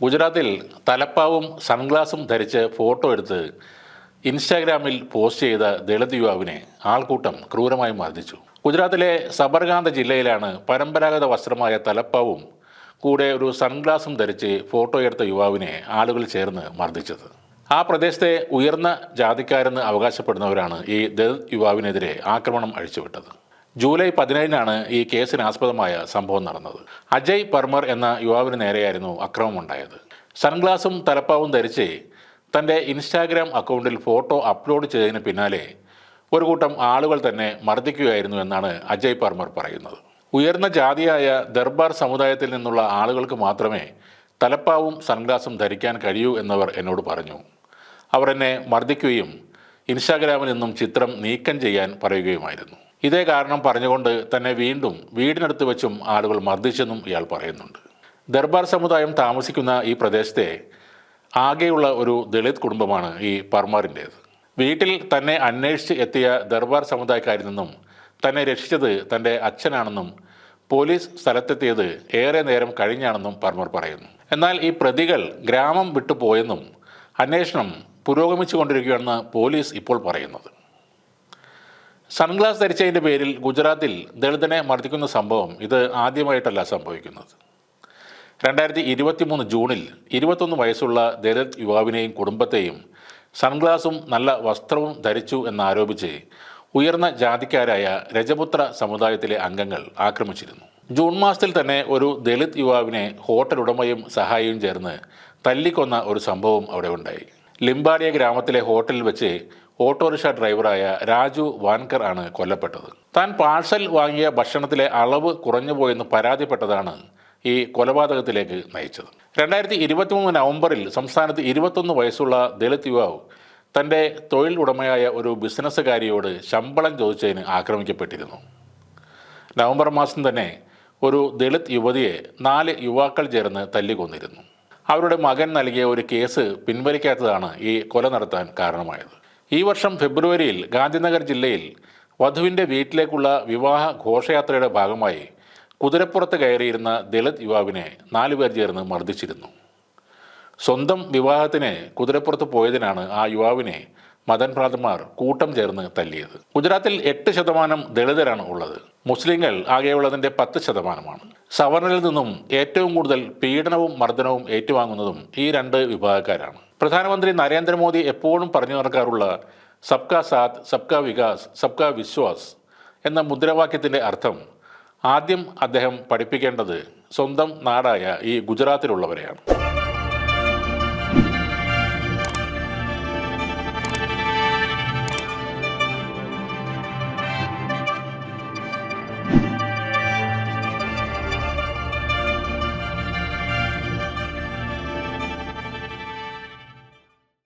ഗുജറാത്തിൽ തലപ്പാവും സൺഗ്ലാസും ധരിച്ച് ഫോട്ടോ എടുത്ത് ഇൻസ്റ്റാഗ്രാമിൽ പോസ്റ്റ് ചെയ്ത ദളിത് യുവാവിനെ ആൾക്കൂട്ടം ക്രൂരമായി മർദ്ദിച്ചു. ഗുജറാത്തിലെ സബർഗാന്ത ജില്ലയിലാണ് പരമ്പരാഗത വസ്ത്രമായ തലപ്പാവും കൂടെ ഒരു സൺഗ്ലാസും ധരിച്ച് ഫോട്ടോ എടുത്ത യുവാവിനെ ആളുകൾ ചേർന്ന് മർദ്ദിച്ചത്. ആ പ്രദേശത്തെ ഉയർന്ന ജാതിക്കാരെന്ന് അവകാശപ്പെടുന്നവരാണ് ഈ ദളിത് യുവാവിനെതിരെ ആക്രമണം അഴിച്ചുവിട്ടത്. ജൂലൈ പതിനേഴിനാണ് ഈ കേസിന് ആസ്പദമായ സംഭവം നടന്നത്. അജയ് പർമർ എന്ന യുവാവിന് നേരെയായിരുന്നു അക്രമമുണ്ടായത് സൺഗ്ലാസും തലപ്പാവും ധരിച്ച് തന്റെ ഇൻസ്റ്റാഗ്രാം അക്കൗണ്ടിൽ ഫോട്ടോ അപ്ലോഡ് ചെയ്തതിന് പിന്നാലെ ഒരു കൂട്ടം ആളുകൾ തന്നെ മർദ്ദിക്കുകയായിരുന്നു എന്നാണ് അജയ് പർമർ പറയുന്നത്. ഉയർന്ന ജാതിയായ ദർബാർ സമുദായത്തിൽ നിന്നുള്ള ആളുകൾക്ക് മാത്രമേ തലപ്പാവും സൺഗ്ലാസും ധരിക്കാൻ കഴിയൂ എന്നവർ എന്നോട് പറഞ്ഞു. അവർ എന്നെ മർദ്ദിക്കുകയും ഇൻസ്റ്റാഗ്രാമിൽ നിന്നും ചിത്രം നീക്കം ചെയ്യാൻ പറയുകയുമായിരുന്നു. ഇതേ കാരണം പറഞ്ഞുകൊണ്ട് തന്നെ വീണ്ടും വീടിനടുത്ത് വെച്ചും ആളുകൾ മർദ്ദിച്ചെന്നും ഇയാൾ പറയുന്നുണ്ട്. ദർബാർ സമുദായം താമസിക്കുന്ന ഈ പ്രദേശത്തെ ആകെയുള്ള ഒരു ദളിത് കുടുംബമാണ് ഈ പർമാറിന്റേത്. വീട്ടിൽ തന്നെ അന്വേഷിച്ച് എത്തിയ ദർബാർ സമുദായക്കാരിൽ നിന്നും തന്നെ രക്ഷിച്ചത് തന്റെ അച്ഛനാണെന്നും പോലീസ് സ്ഥലത്തെത്തിയത് ഏറെ നേരം കഴിഞ്ഞാണെന്നും പർമർ പറയുന്നു. എന്നാൽ ഈ പ്രതികൾ ഗ്രാമം വിട്ടുപോയെന്നും അന്വേഷണം പുരോഗമിച്ചുകൊണ്ടിരിക്കുകയാണെന്ന് പോലീസ് ഇപ്പോൾ പറയുന്നത്. സൺഗ്ലാസ് ധരിച്ചതിന്റെ പേരിൽ ഗുജറാത്തിൽ ദളിതനെ മർദ്ദിക്കുന്ന സംഭവം ഇത് ആദ്യമായിട്ടല്ല സംഭവിക്കുന്നത്. രണ്ടായിരത്തി ഇരുപത്തി മൂന്ന് ജൂണിൽ ഇരുപത്തൊന്ന് വയസ്സുള്ള ദളിത് യുവാവിനെയും കുടുംബത്തെയും സൺഗ്ലാസും നല്ല വസ്ത്രവും ധരിച്ചു എന്നാരോപിച്ച് ഉയർന്ന ജാതിക്കാരായ രജപുത്ര സമുദായത്തിലെ അംഗങ്ങൾ ആക്രമിച്ചിരുന്നു. ജൂൺ മാസത്തിൽ തന്നെ ഒരു ദളിത് യുവാവിനെ ഹോട്ടൽ ഉടമയും സഹായിയും ചേർന്ന് തല്ലിക്കൊന്ന ഒരു സംഭവം അവിടെ ഉണ്ടായി. ലിംബാഡിയ ഗ്രാമത്തിലെ ഹോട്ടലിൽ വെച്ച് ഓട്ടോറിക്ഷ ഡ്രൈവറായ രാജു വാൻകർ ആണ് കൊല്ലപ്പെട്ടത്. താൻ പാഴ്സൽ വാങ്ങിയ ഭക്ഷണത്തിലെ അളവ് കുറഞ്ഞു പോയെന്ന് പരാതിപ്പെട്ടതാണ് ഈ കൊലപാതകത്തിലേക്ക് നയിച്ചത്. രണ്ടായിരത്തി ഇരുപത്തിമൂന്ന് നവംബറിൽ സംസ്ഥാനത്ത് ഇരുപത്തൊന്ന് വയസ്സുള്ള ദളിത് യുവാവ് തന്റെ തൊഴിൽ ഉടമയായ ഒരു ബിസിനസ്സുകാരിയോട് ശമ്പളം ചോദിച്ചതിന് ആക്രമിക്കപ്പെട്ടിരുന്നു. നവംബർ മാസം തന്നെ ഒരു ദളിത് യുവതിയെ നാല് യുവാക്കൾ ചേർന്ന് തല്ലിക്കൊന്നിരുന്നു. അവരുടെ മകൻ നൽകിയ ഒരു കേസ് പിൻവലിക്കാത്തതാണ് ഈ കൊല നടത്താൻ കാരണമായത്. ഈ വർഷം ഫെബ്രുവരിയിൽ ഗാന്ധിനഗർ ജില്ലയിൽ വധുവിന്റെ വീട്ടിലേക്കുള്ള വിവാഹ ഘോഷയാത്രയുടെ ഭാഗമായി കുതിരപ്പുറത്ത് കയറിയിരുന്ന ദളിത് യുവാവിനെ നാലുപേർ ചേർന്ന് മർദ്ദിച്ചിരുന്നു. സ്വന്തം വിവാഹത്തിന് കുതിരപ്പുറത്ത് പോയതിനാണ് ആ യുവാവിനെ മദൻ ഭ്രാതന്മാർ കൂട്ടം ചേർന്ന് തല്ലിയത്. ഗുജറാത്തിൽ എട്ട് ശതമാനം ദളിതരാണ് ഉള്ളത്. മുസ്ലിങ്ങൾ ആകെയുള്ളതിന്റെ പത്ത് ശതമാനമാണ്. സവർണരിൽ നിന്നും ഏറ്റവും കൂടുതൽ പീഡനവും മർദ്ദനവും ഏറ്റുവാങ്ങുന്നതും ഈ രണ്ട് വിഭാഗക്കാരാണ്. പ്രധാനമന്ത്രി നരേന്ദ്രമോദി എപ്പോഴും പറഞ്ഞു നടക്കാറുള്ള സബ്കാ സാത്ത് സബ്കാ വികാസ് സബ്കാ വിശ്വാസ് എന്ന മുദ്രാവാക്യത്തിന്റെ അർത്ഥം ആദ്യം അദ്ദേഹം പഠിപ്പിക്കേണ്ടത് സ്വന്തം നാടായ ഈ ഗുജറാത്തിലുള്ളവരെയാണ്.